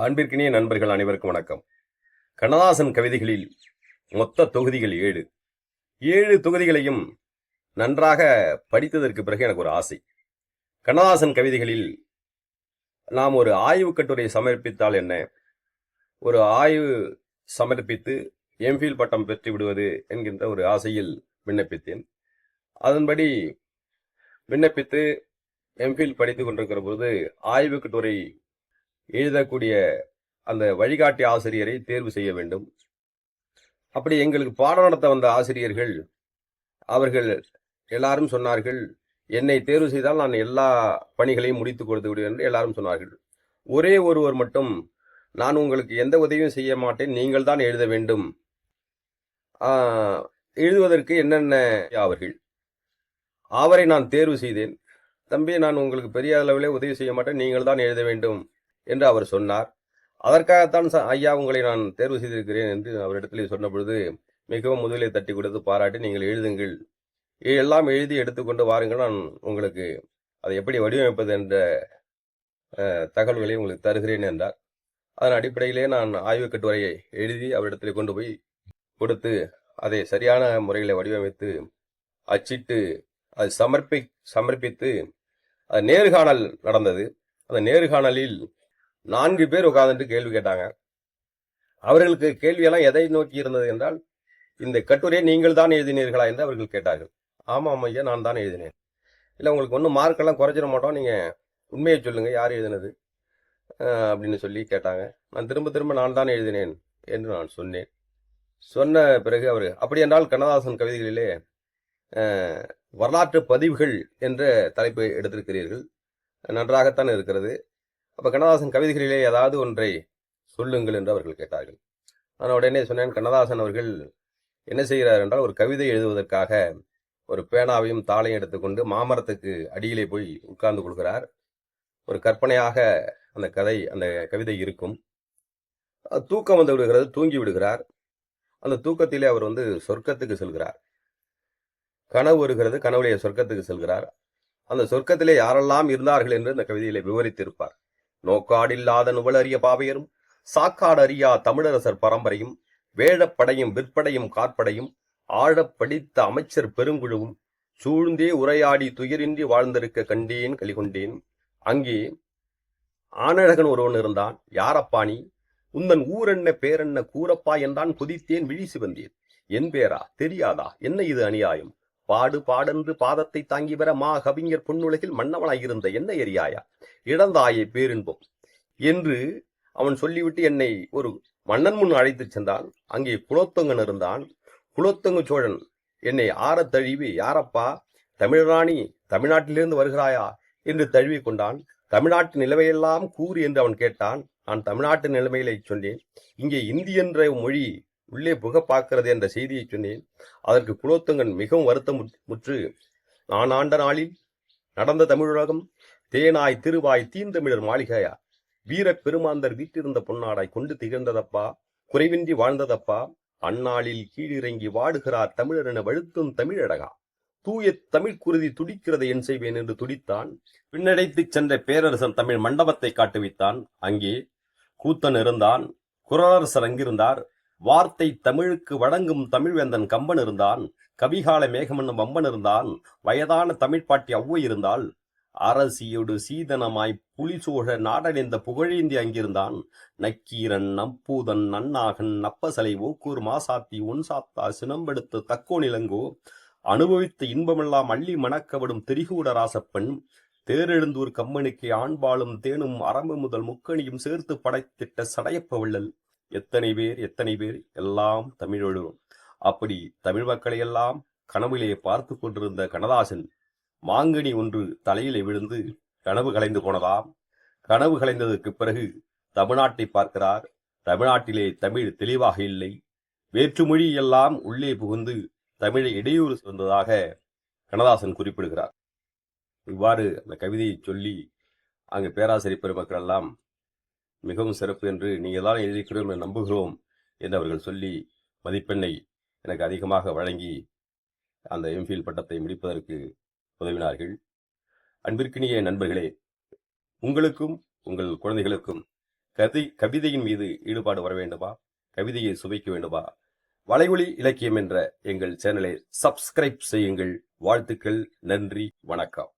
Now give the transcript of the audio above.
அன்பிற்கினிய நண்பர்கள் அனைவருக்கும் வணக்கம். கண்ணதாசன் கவிதைகளில் மொத்த தொகுதிகள் ஏழு. ஏழு தொகுதிகளையும் நன்றாக படித்ததற்கு பிறகு எனக்கு ஒரு ஆசை. கண்ணதாசன் கவிதைகளில் நாம் ஒரு ஆய்வு கட்டுரை சமர்ப்பித்தால் என்ன? ஒரு ஆய்வு சமர்ப்பித்து எம்ஃபில் பட்டம் பெற்று விடுவது என்கின்ற ஒரு ஆசையில் விண்ணப்பித்தேன். அதன்படி விண்ணப்பித்து எம்ஃபில் படித்துக் கொண்டிருக்கிற போது ஆய்வு கட்டுரை எழுதக்கூடிய அந்த வழிகாட்டி ஆசிரியரை தேர்வு செய்ய வேண்டும். அப்படி எங்களுக்கு பாடம் நடத்த வந்த ஆசிரியர்கள் அவர்கள் எல்லாரும் சொன்னார்கள் என்னை தேர்வு செய்தால் நான் எல்லா பணிகளையும் முடித்து கொடுத்து விடுவேன் என்று எல்லாரும் சொன்னார்கள். ஒரே ஒருவர் மட்டும் நான் உங்களுக்கு எந்த உதவியும் செய்ய மாட்டேன் நீங்கள் தான் எழுத வேண்டும். எழுதுவதற்கு என்னென்ன அவர்கள்? அவரை நான் தேர்வு செய்தேன். தம்பி நான் உங்களுக்கு பெரிய அளவிலே உதவி செய்ய மாட்டேன் நீங்கள் தான் எழுத வேண்டும். என்று அவர் சொன்னார். அதற்காகத்தான் ஐயா உங்களை நான் தேர்வு செய்திருக்கிறேன் என்று அவரிடத்தில் சொன்ன பொழுது மிகவும் முதலை தட்டி கொடுத்து பாராட்டி நீங்கள் எழுதுங்கள். எல்லாம் எழுதி எடுத்துக்கொண்டு வாருங்கள். நான் உங்களுக்கு அதை எப்படி வடிவமைப்பது என்ற தகவல்களை உங்களுக்கு தருகிறேன் என்றார். அதன் அடிப்படையிலே நான் ஆய்வுக் கட்டுரையை எழுதி அவரிடத்தில் கொண்டு போய் கொடுத்து அதை சரியான முறையில் வடிவமைத்து அச்சிட்டு அது சமர்ப்பி சமர்ப்பித்து அது நேர்காணல் நடந்தது. அந்த நேர்காணலில் நான்கு பேர் உட்கார்ந்துட்டு கேள்வி கேட்டாங்க. அவர்களுக்கு கேள்வியெல்லாம் எதை நோக்கி இருந்தது என்றால் இந்த கட்டுரையை நீங்கள் தான் எழுதினீர்களா என்று அவர்கள் கேட்டார்கள். ஆமாம் ஐயா நான் தான் எழுதினேன். இல்லை உங்களுக்கு ஒன்றும் மார்க்கெல்லாம் குறைச்சிட மாட்டோம். நீங்கள் உண்மையை சொல்லுங்கள் யார் எழுதினது? அப்படின்னு சொல்லி கேட்டாங்க. நான் திரும்ப திரும்ப நான் தான் எழுதினேன் என்று நான் சொன்னேன். சொன்ன பிறகு அவர் அப்படி என்றால் கண்ணதாசன் கவிதைகளிலே வரலாற்று பதிவுகள் என்ற தலைப்பை எடுத்திருக்கிறீர்கள். நன்றாகத்தான் இருக்கிறது. அப்போ கண்ணதாசன் கவிதைகளிலே ஏதாவது ஒன்றை சொல்லுங்கள் என்று அவர்கள் கேட்டார்கள். நான் உடனே சொன்னேன் கண்ணதாசன் அவர்கள் என்ன செய்கிறார் என்றால் ஒரு கவிதை எழுதுவதற்காக ஒரு பேனாவையும் தாளையும் எடுத்துக்கொண்டு மாமரத்துக்கு அடியிலே போய் உட்கார்ந்து கொள்கிறார். ஒரு கற்பனையாக அந்த கதை அந்த கவிதை இருக்கும். தூக்கம் வந்து விடுகிறது தூங்கி விடுகிறார். அந்த தூக்கத்திலே அவர் வந்து சொர்க்கத்துக்கு செல்கிறார். கனவு வருகிறது கனவுடைய சொர்க்கத்துக்கு செல்கிறார். அந்த சொர்க்கத்திலே யாரெல்லாம் இருந்தார்கள் என்று அந்த கவிதையிலே விவரித்திருப்பார். நோக்காடில்லாத நுவலறிய பாவையரும் சாக்காடறியா தமிழரசர் பரம்பரையும் வேழப்படையும் விற்படையும் காற்படையும் ஆழப் படித்த அமைச்சர் பெருங்குழுவும் சூழ்ந்தே உரையாடி துயரின்றி வாழ்ந்திருக்க கண்டேன் கலிகொண்டேன். அங்கே ஆனழகன் ஒருவன் இருந்தான். யாரப்பா நீ? உந்தன் ஊரென்ன பேரென்ன கூறப்பா என்றான். குதித்தேன் விழி சிவந்தேன். என் பேரா? தெரியாதா? என்ன இது அநியாயம்? பாடு பாடென்று பாதத்தை தாங்கி வர மா கவிஞர் பொன்னுலகில் மன்னவனாயிருந்த என்ன எரியாயா இழந்தாயே பேரின்பம். என்று அவன் சொல்லிவிட்டு என்னை ஒரு மன்னன் முன் அழைத்துச் சென்றான். அங்கே குலோத்தங்கன் இருந்தான். குலோத்தங்க சோழன் என்னை ஆற தழுவி யாரப்பா தமிழராணி தமிழ்நாட்டிலிருந்து வருகிறாயா? என்று தழுவி கொண்டான். தமிழ்நாட்டு நிலைமையெல்லாம் கூறு என்று அவன் கேட்டான். நான் தமிழ்நாட்டு நிலைமைகளை சொன்னேன் இங்கே இந்தி என்ற மொழி உள்ளே புக பார்க்கிறது என்ற செய்தியை சொன்னேன். அதற்கு குலோத்துங்கன் மிகவும் வருத்தம் முற்று நான் ஆண்ட நாளில் நடந்த தமிழுலகம் தேனாய் திருவாய் தீந்தமிழர் மாளிகையா? வீரப் பெருமாந்தர் வீட்டிருந்த பொன்னாடாய் கொண்டு திகழ்ந்ததப்பா? குறைவின்றி வாழ்ந்ததப்பா? அந்நாளில் கீழிறங்கி வாடுகிறார் தமிழர் என வழுத்தும் தமிழழகா? தூய தமிழ் குருதி துடிக்கிறதை என் செய்வேன் என்று துடித்தான். பின்னடைத்துச் சென்ற பேரரசன் தமிழ் மண்டபத்தை காட்டுவித்தான். அங்கே கூத்தன் இருந்தான். குரலரசர் அங்கிருந்தார். வார்த்தை தமிழுக்கு வழங்கும் தமிழ்வேந்தன் கம்பன் இருந்தான் கவிகால மேகமன்னும் வம்பன் இருந்தான் வயதான தமிழ்ப்பாட்டி அவ்வை இருந்தாள். அரசியோடு சீதனமாய் புலிசோழ நாடடைந்த புகழேந்தி அங்கிருந்தான். நக்கீரன் நம்பூதன் நன்னாகன் நப்பசலை ஓக்கூர் மாசாத்தி உன்சாத்தா சினம்பெடுத்து தக்கோனிலங்கோ அனுபவித்த இன்பமெல்லாம் அள்ளி மணக்கவிடும் திரிகூட ராசப்பன் தேரெழுந்தூர் கம்மனுக்கு ஆண்பாலும் தேனும் அரம்பு முதல் முக்கணியும் சேர்த்து படைத்திட்ட சடையப்ப வள்ளல் எத்தனை பேர் எத்தனை பேர் எல்லாம் தமிழொழுகும். அப்படி தமிழ் மக்களை எல்லாம் கனவிலே பார்த்து கொண்டிருந்த கனதாசன் மாங்கனி ஒன்று தலையிலே விழுந்து கனவு கலைந்து போனதாம். கனவு கலைந்ததற்கு பிறகு தமிழ்நாட்டை பார்க்கிறார். தமிழ்நாட்டிலே தமிழ் தெளிவாக இல்லை. வேற்றுமொழி எல்லாம் உள்ளே புகுந்து தமிழை இடையூறு வந்ததாக கனதாசன் குறிப்பிடுகிறார். இவ்வாறு அந்த கவிதையை சொல்லி அங்கு பேராசிரியர் பெருமக்கள் எல்லாம் மிகவும் சிறப்பு என்று நீங்கள் தான் எழுதிக்கிறோம் என நம்புகிறோம் என்று அவர்கள் சொல்லி மதிப்பெண்ணை எனக்கு அதிகமாக வழங்கி அந்த எம்ஃபில் பட்டத்தை முடிப்பதற்கு உதவினார்கள். அன்பிற்கினிய நண்பர்களே உங்களுக்கும் உங்கள் குழந்தைகளுக்கும் கதை கவிதையின் மீது ஈடுபாடு வர வேண்டுமா? கவிதையை சுவைக்க வேண்டுமா? வளைவொலி இலக்கியம் என்ற எங்கள் சேனலை சப்ஸ்கிரைப் செய்யுங்கள். வாழ்த்துக்கள் நன்றி வணக்கம்.